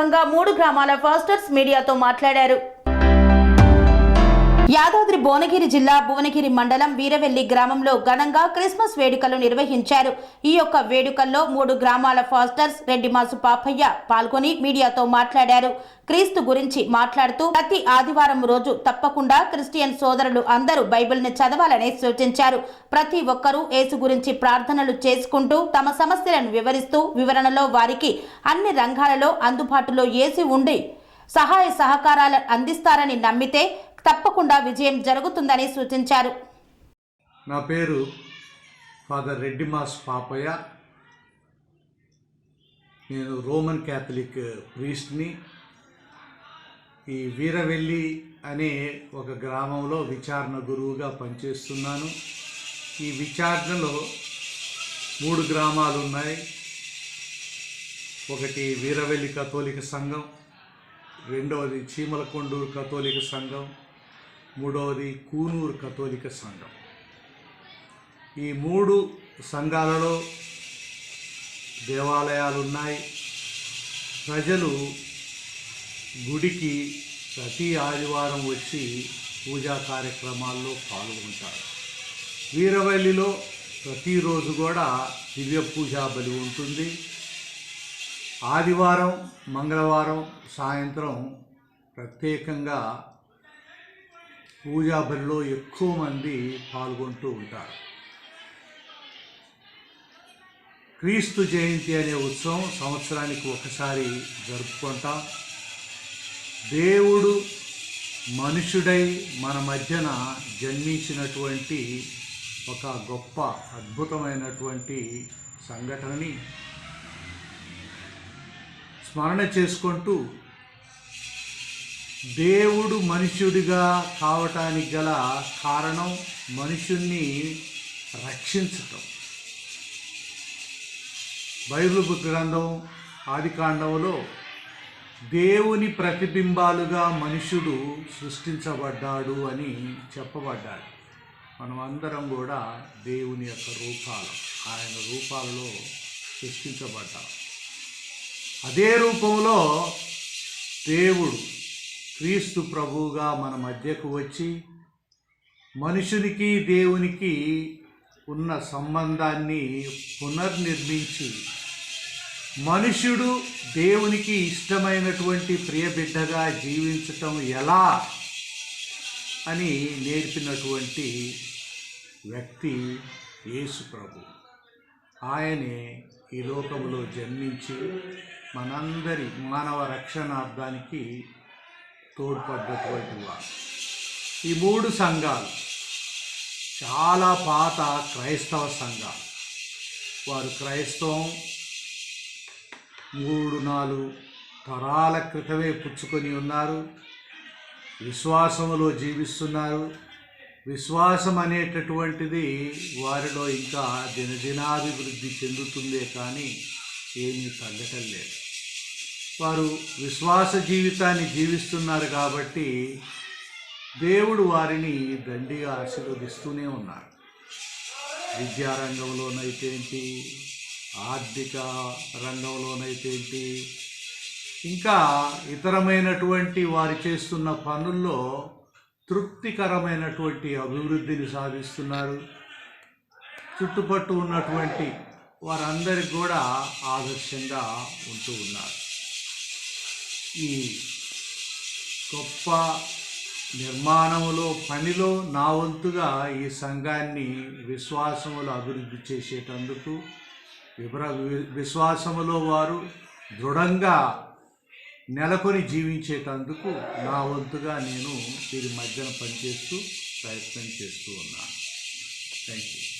సందర్భంగా మూడు గ్రామాల ఫాస్టర్స్ మీడియాతో మాట్లాడారు. యాదాద్రి భువనగిరి జిల్లా భువనగిరి మండలం వీరవెల్లి గ్రామంలో ఘనంగా క్రిస్మస్ వేడుకలు నిర్వహించారు. ఈ యొక్క వేడుకల్లో మూడు గ్రామాల ఫాస్టర్స్ రెడ్డిమాసు పాపయ్య పాల్గొని మీడియాతో మాట్లాడారు. క్రీస్తు గురించి మాట్లాడుతూ ప్రతి ఆదివారం రోజు తప్పకుండా క్రిస్టియన్ సోదరులు అందరూ బైబిల్ని చదవాలని సూచించారు. ప్రతి ఒక్కరూ యేసు గురించి ప్రార్థనలు చేసుకుంటూ తమ సమస్యలను వివరిస్తూ వివరణలో వారికి అన్ని రంగాలలో అందుబాటులో ఏసి ఉండి సహాయ సహకారాలు అందిస్తారని నమ్మితే తప్పకుండా విజయం జరుగుతుందని సూచించారు. నా పేరు ఫాదర్ రెడ్డి మాస్ పాపయ్య. నేను రోమన్ క్యాథలిక్ ప్రీస్ట్ని. ఈ వీరవెల్లి అనే ఒక గ్రామంలో విచారణ గురువుగా పనిచేస్తున్నాను. ఈ విచారణలో మూడు గ్రామాలు ఉన్నాయి. ఒకటి వీరవెల్లి కథోలిక సంఘం రెండవది చీమలకొండూరు కథోలిక సంఘం మూడవది కూనూరు కథోలిక సంఘం. ఈ మూడు సంఘాలలో దేవాలయాలు ఉన్నాయి ప్రజలు గుడికి ప్రతి ఆదివారం వచ్చి పూజా కార్యక్రమాల్లో పాల్గొంటారు. వీరవల్లిలో ప్రతిరోజు కూడా దివ్య పూజా బలి ఉంటుంది. ఆదివారం మంగళవారం సాయంత్రం ప్రత్యేకంగా పూజా బరిలో ఎక్కువ మంది పాల్గొంటూ ఉంటారు. క్రీస్తు జయంతి అనే ఉత్సవం సంవత్సరానికి ఒకసారి జరుపుకుంటాం. దేవుడు మనుషుడై మన మధ్యన జన్మించినటువంటి ఒక గొప్ప అద్భుతమైనటువంటి సంఘటనని స్మరణ చేసుకుంటూ దేవుడు మనుష్యుడిగా కావటానికి గల కారణం మనుషుణ్ణి రక్షించటం. బైబిల్ గ్రంథం ఆదికాండంలో దేవుని ప్రతిబింబాలుగా మనుషుడు సృష్టించబడ్డాడు అని చెప్పబడ్డాడు. అందరం కూడా దేవుని యొక్క రూపాలు ఆయన రూపాలలో సృష్టించబడ్డాం. అదే రూపంలో దేవుడు క్రీస్తు ప్రభువుగా మన మధ్యకు వచ్చి మనుషునికి దేవునికి ఉన్న సంబంధాన్ని పునర్నిర్మించి మనుష్యుడు దేవునికి ఇష్టమైనటువంటి ప్రియబిడ్డగా జీవించటం ఎలా అని నేర్పినటువంటి వ్యక్తి యేసు ప్రభు. ఆయనే ఈ లోకంలో జన్మించి మనందరి మానవ రక్షణార్థానికి తోడ్పడ్డటువంటి వారు. ఈ మూడు సంఘాలు చాలా పాత క్రైస్తవ సంఘాలు. వారు క్రైస్తవం మూడు నాలుగు తరాల క్రితమే పుచ్చుకొని ఉన్నారు. విశ్వాసములో జీవిస్తున్నారు. విశ్వాసం అనేటటువంటిది వారిలో ఇంకా దినదినాభివృద్ధి చెందుతుందే కానీ ఏమీ తగ్గటం లేదు. వారు విశ్వాస జీవితాన్ని జీవిస్తున్నారు కాబట్టి దేవుడు వారిని దండిగా ఆశీర్వదిస్తూనే ఉన్నారు. విద్యారంగంలోనైతేంటి ఆర్థిక రంగంలోనైతేంటి ఇంకా ఇతరమైనటువంటి వారు చేస్తున్న పనుల్లో తృప్తికరమైనటువంటి అభివృద్ధిని సాధిస్తున్నారు. చుట్టుపట్టు ఉన్నటువంటి వారందరికి కూడా ఆదర్శంగా ఉంటూ ఉన్నారు. ఈ గొప్ప నిర్మాణంలో పనిలో నా వంతుగా ఈ సంఘాన్ని విశ్వాసములో అభివృద్ధి చేసేటందుకు విభ్ర విశ్వాసములో వారు దృఢంగా నెలకొని జీవించేటందుకు నా వంతుగా నేను వీరి మధ్యన పనిచేస్తూ ప్రయత్నం చేస్తూ ఉన్నాను. Thank you